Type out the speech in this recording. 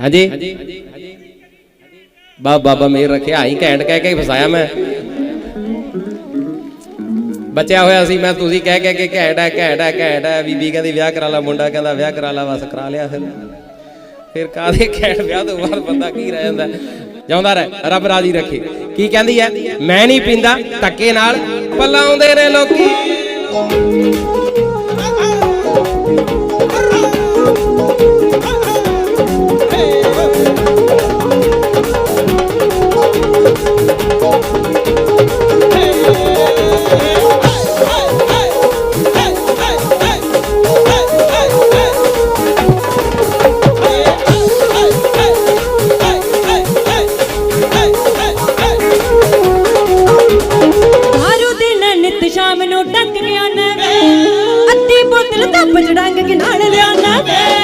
ਹਾਂਜੀ? ਬਾ ਬਾਬਾ ਮੇਰ ਰੱਖਿਆ, ਆਈ ਘੈਂਟ ਕਹਿ ਕੇ ਫਸਾਇਆ ਮੈਂ। ਬਚਿਆ ਹੋਇਆ ਸੀ, ਮੈਂ ਤੁਸੀਂ ਕਹਿ ਕਹਿ ਕੇ ਘੈਂਟ ਹੈ ਘੈਂਟ ਹੈ ਘੈਂਟ ਹੈ। ਬੀਬੀ ਕਹਿੰਦੀ, ਵਿਆਹ ਕਰਾ ਲਾ, ਮੁੰਡਾ ਕਹਿੰਦਾ, ਵਿਆਹ ਕਰਾ ਲਾ, ਬਸ ਕਰਾ ਲਿਆ ਫਿਰ। ਫਿਰ ਕਾਦੇ ਘੈਂਟ ਵਿਆਹ ਤੋਂ ਬਾਅਦ ਬੰਦਾ ਕੀ ਰਹਿ ਜਾਂਦਾ? ਜਾਉਂਦਾ ਰਹਿ, ਰੱਬ ਰਾਜੀ ਰੱਖੇ। ਕੀ ਕਹਿੰਦੀ ਹੈ? ਮੈਂ ਨਹੀਂ ਪੀਂਦਾ, ਧੱਕੇ ਨਾਲ ਪੱਲਾ ਆਉਂਦੇ ਨੇ ਲੋਕੀ। ਦਿਲ ਦਾ ਬਜੜੰਗ ਕਿ ਨਾਲ ਲਿਆਣਾ ਵੇ।